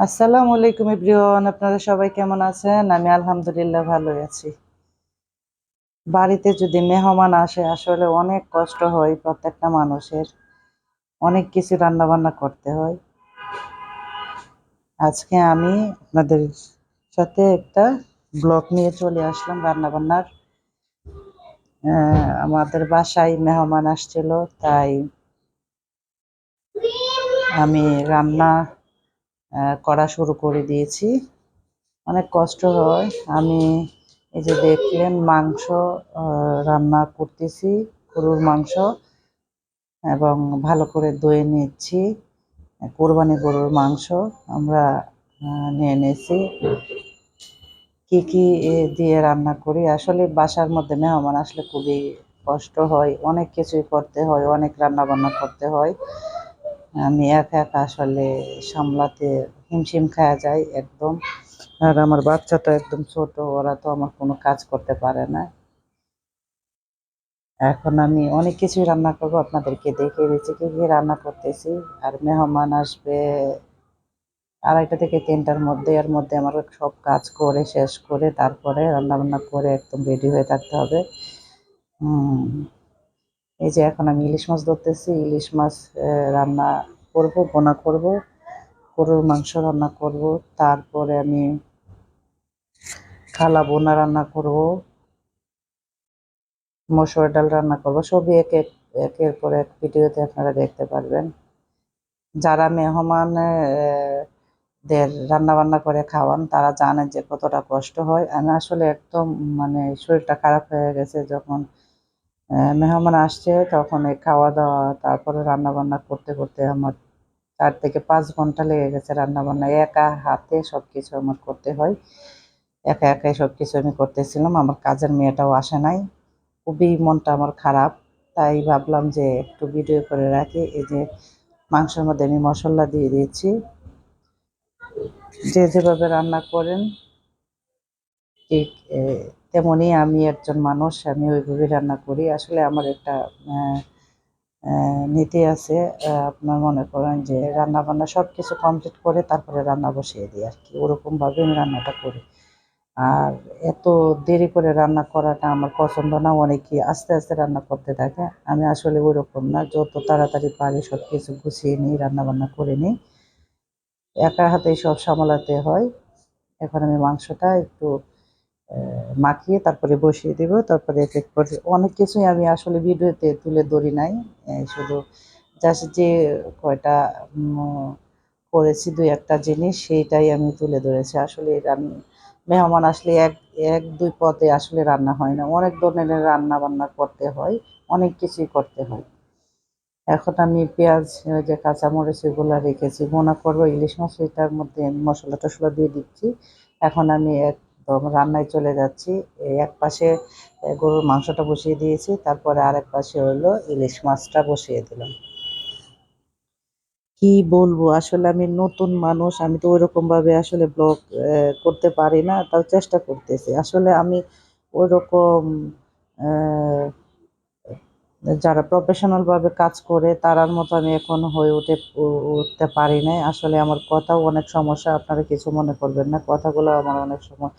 আসসালামু আলাইকুম এভরিওয়ান আপনারা সবাই কেমন আছেন? আমি আলহামদুলিল্লাহ ভালো আছি। বাড়িতে যদি মেহমান আসে আসলে অনেক কষ্ট হয় প্রত্যেকটা মানুষের। অনেক কিছু রান্না বান্না করতে হয়। আজকে আমি আপনাদের সাথে একটা ব্লগ নিয়ে চলে আসলাম রান্না বান্নার আহ, আমাদের বাসায় মেহমান আসছিল তাই আমি রান্না করা শুরু করে দিয়েছি। অনেক কষ্ট হয়। আমি এই যে দেখলেন মাংস রান্না করতেছি, গরুর মাংস, এবং ভালো করে ধুয়ে নিচ্ছি। কোরবানি গরুর মাংস আমরা নিয়ে নিয়েছি। কি কি দিয়ে রান্না করি? আসলে বাসার মধ্যে মেহমান আসলে খুবই কষ্ট হয়। অনেক কিছুই করতে হয়, অনেক রান্না বান্না করতে হয়। আমি একা একা আসলে সামলাতে হিমশিম খাওয়া যায় একদম। আর আমার বাচ্চাটা একদম ছোট, ওরা তো আমার কোনো কাজ করতে পারে না। এখন আমি অনেক কিছুই রান্না করব, আপনাদেরকে দেখিয়ে দিচ্ছি কি কি রান্না করতেছি। আর মেহমান আসবে আড়াইটা থেকে তিনটার মধ্যে, এর মধ্যে আমার সব কাজ করে শেষ করে তারপরে রান্না বান্না করে একদম রেডি হয়ে থাকতে হবে। হুম এই যে এখন আমি ইলিশ মাছ ধরতেছি, ইলিশ মাছ রান্না করব, বোনা করব, গরুর মাংস রান্না করব, তারপরে আমি খালা বোনা রান্না করব, মসুর ডাল রান্না করব, সবই এক এক, একের পর এক ভিডিওতে আপনারা দেখতে পারবেন। যারা মেহমান দের রান্না বান্না করে খাওয়ান, তারা জানে যে কতটা কষ্ট হয়। আমি আসলে একদম মানে শরীরটা খারাপ হয়ে গেছে যখন মেহমান আসছে, তখন এই খাওয়া দাওয়া তারপরে রান্না বান্না করতে করতে আমার চার থেকে পাঁচ ঘণ্টা লেগে গেছে রান্না বান্না একা হাতে সব কিছু আমার করতে হয়। একা একাই সব কিছু আমি করতেছিলাম। আমার কাজের মেয়েটাও আসে নাই। খুবই মনটা আমার খারাপ। তাই ভাবলাম যে একটু ভিডিও করে রাখি। এই যে মাংসের মধ্যে আমি মশলা দিয়ে দিয়েছি। যে যেভাবে রান্না করেন, ঠিক আহ, তেমনই আমি একজন মানুষ আমি ওইভাবে রান্না করি। আসলে আমার একটা নীতি আছে আপনার মনে করেন যে রান্না বান্না সব কিছু কমপ্লিট করে তারপরে রান্না বসিয়ে দিই আর কি। ওরকমভাবে আমি রান্নাটা করি। আর এত দেরি করে রান্না করাটা আমার পছন্দ না অনেকে আস্তে আস্তে রান্না করতে থাকে। আমি আসলে ওইরকম না যত তাড়াতাড়ি পারি সব কিছু গুছিয়ে নিই রান্নাবান্না করে নিই। একা হাতেই সব সামলাতে হয়। এখন আমি মাংসটা একটু মাখিয়ে তারপরে বসিয়ে দেব। তারপরে এক এক করে অনেক কিছুই আমি আসলে ভিডিওতে তুলে ধরি নাই। শুধু জাস্ট যে কয়টা করেছি দুই একটা জিনিস, সেইটাই আমি তুলে ধরেছি। আসলে রান্না মেহমান আসলে এক এক, দুই পদে আসলে রান্না হয় না। অনেক ধরনের রান্না বান্না করতে হয়, অনেক কিছুই করতে হয়। এখন আমি পেঁয়াজ যে কাঁচামরিচ এগুলো রেখেছি। ভুনা করব ইলিশ মাছ, এটার মধ্যে মশলা টশলা দিয়ে দিচ্ছি। এখন আমি একদম রান্নায় চলে যাচ্ছি। এই এক পাশে গরুর মাংসটা বসিয়ে দিয়েছি, তারপরে আরেক পাশে হলো ইলিশ মাছটা বসিয়ে দিলাম। কি বলব, আসলে আমি নতুন মানুষ, আমি তো ওইরকমভাবে আসলে ব্লগ করতে পারি না, তাও চেষ্টা করতেছি। আসলে আমি ওইরকম যারা প্রফেশনাল ভাবে কাজ করে, তারার মতো আমি এখন হয়ে উঠে উঠতে পারি নাই। আসলে আমার কথাও অনেক সমস্যা, আপনারা কিছু মনে করবেন না। কথাগুলো আমার অনেক সময়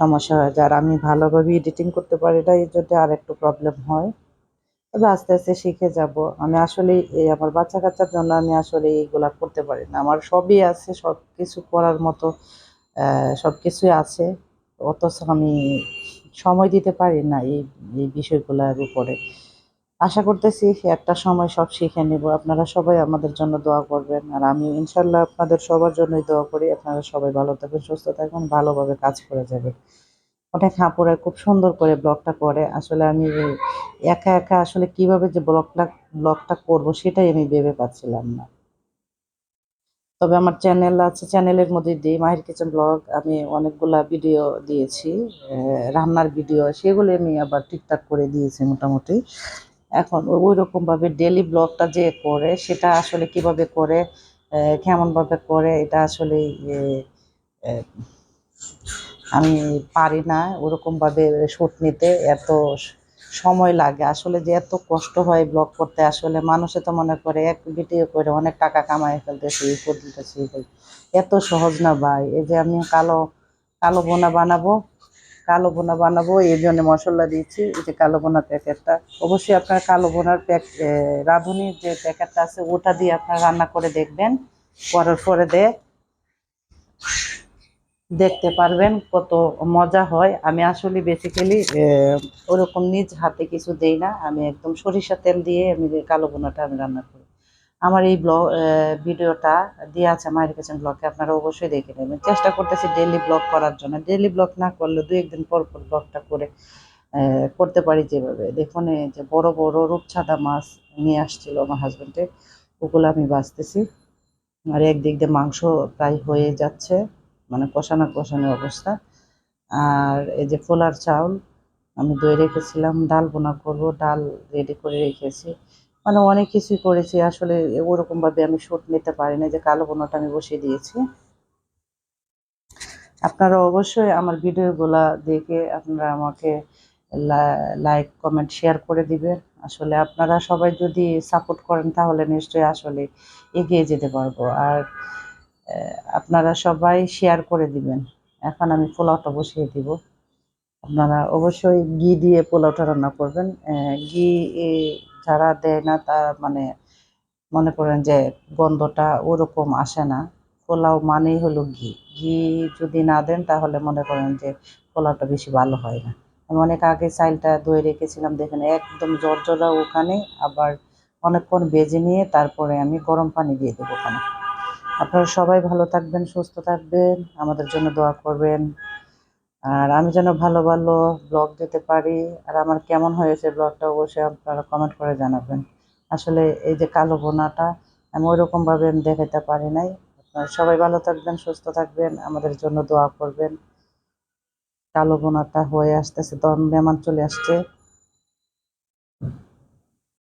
সমস্যা হয়। যার আমি ভালোভাবে এডিটিং করতে পারি না এই জন্য আর একটু প্রবলেম হয়। তবে আস্তে আস্তে শিখে যাব। আমি আসলে এই আমার বাচ্চা কাচ্চার জন্য আমি আসলে এইগুলা করতে পারি না। আমার সবই আছে সব কিছু করার মতো সব কিছুই আছে। অথচ আমি সময় দিতে পারি না এই এই বিষয়গুলোর উপরে। আশা করতেছি একটা সময় সব শিখে নেব। আপনারা সবাই আমাদের জন্য দোয়া করবেন। আর আমি ইনশাল্লাহ আপনাদের সবার জন্যই দোয়া করি। আপনারা সবাই ভালো থাকবেন, সুস্থ থাকবেন, ভালোভাবে কাজ করে যাবেন। অনেক হাঁপুরা খুব সুন্দর করে ব্লগটা করে। আসলে আমি একা একা আসলে কীভাবে যে ব্লগটা ব্লগটা করব সেটাই আমি ভেবে পাচ্ছিলাম না। তবে আমার চ্যানেল আছে, চ্যানেলের মধ্যে দিই মাহির কিচেন ব্লগ আমি অনেকগুলা ভিডিও দিয়েছি। রান্নার ভিডিও, সেগুলো আমি আবার ঠিকঠাক করে দিয়েছি মোটামুটি। এখন ওই রকম ভাবে ডেলি ব্লগটা যে করে সেটা আসলে কীভাবে করে আহ, কেমন ভাবে করে এটা আসলে আমি পারি না ওরকম ভাবে শুট নিতে এত সময় লাগে আসলে যে এত কষ্ট হয় ব্লগ করতে আসলে মানুষে তো মনে করে এক ভিডিও করে অনেক টাকা কামাই ফেলতেছে এই করতেছে। এত সহজ না ভাই এই যে আমি কালো কালো বোনা বানাবো কালো বোনা বানাবো এই জন্য মশলা দিয়েছি। এই যে কালো বোনা প্যাকেটটা, অবশ্যই আপনার কালো বোনার প্যাক রাঁধুনির যে প্যাকেটটা আছে, ওটা দিয়ে আপনার রান্না করে দেখবেন। করার পরে দিয়ে দেখতে পারবেন কত মজা হয়। আমি আসলে বেসিক্যালি ওরকম নিজ হাতে কিছু দেই না। আমি একদম সরিষা তেল দিয়ে আমি কালো বোনাটা আমি রান্না করি। আমার এই ব্লগ ভিডিওটা দিয়ে আছে মায়ের কিচেন ব্লগে আপনারা অবশ্যই দেখে নেবেন। চেষ্টা করতেছি ডেলি ব্লগ করার জন্য। ডেলি ব্লগ না করলে দু একদিন পর পর ব্লগটা করে করতে পারি যেভাবে। দেখুন, এই যে বড় বড় রূপছাদা মাছ নিয়ে আসছিল আমার হাজবেন্ডে ওগুলো আমি বাঁচতেছি। আর একদিক দিয়ে মাংস প্রায় হয়ে যাচ্ছে মানে কষানো কষানো অবস্থা। আর এই যে ফোলার চাউল আমি দই রেখেছিলাম, ডাল বোনা করব, ডাল রেডি করে রেখেছি। মানে অনেক কিছুই করেছি, আসলে ওরকম ভাবে আমি শুট নিতে পারি না যে কালো বোনাটা আমি বসিয়ে দিয়েছি। আপনারা অবশ্যই আমার ভিডিওগুলা দেখে আপনারা আমাকে লাইক কমেন্ট শেয়ার করে দিবেন। আসলে আপনারা সবাই যদি সাপোর্ট করেন, তাহলে নিশ্চয়ই আসলে এগিয়ে যেতে পারব। আর আপনারা সবাই শেয়ার করে দিবেন। এখন আমি পোলাওটা বসিয়ে দিব। আপনারা অবশ্যই ঘি দিয়ে পোলাওটা রান্না করবেন। ঘি যারা দেয় না, তারা মানে মনে করেন যে গন্ধটা ওরকম আসে না। পোলাও মানেই হলো ঘি। ঘি যদি না দেন, তাহলে মনে করেন যে পোলাওটা বেশি ভালো হয় না। আমি অনেক আগে চাইলটা ধুয়ে রেখেছিলাম, দেখেন একদম জর্জরা ওখানে, আবার অনেকক্ষণ বেজে নিয়ে তারপরে আমি গরম পানি দিয়ে দেবো ওখানে। আপনারা সবাই ভালো থাকবেন, সুস্থ থাকবেন, আমাদের জন্য দোয়া করবেন। আর আমি যেন ভালো ভালো ব্লগ দিতে পারি। আর আমার কেমন হয়েছে ব্লগটা অবশ্যই আপনারা কমেন্ট করে জানাবেন। আসলে এই যে কালো বোনাটা, আমি ওইরকমভাবে আমি দেখাতে পারি নাই। আপনারা সবাই ভালো থাকবেন, সুস্থ থাকবেন, আমাদের জন্য দোয়া করবেন। কালো বোনাটা হয়ে আসতেছে দম বেমান চলে আসছে।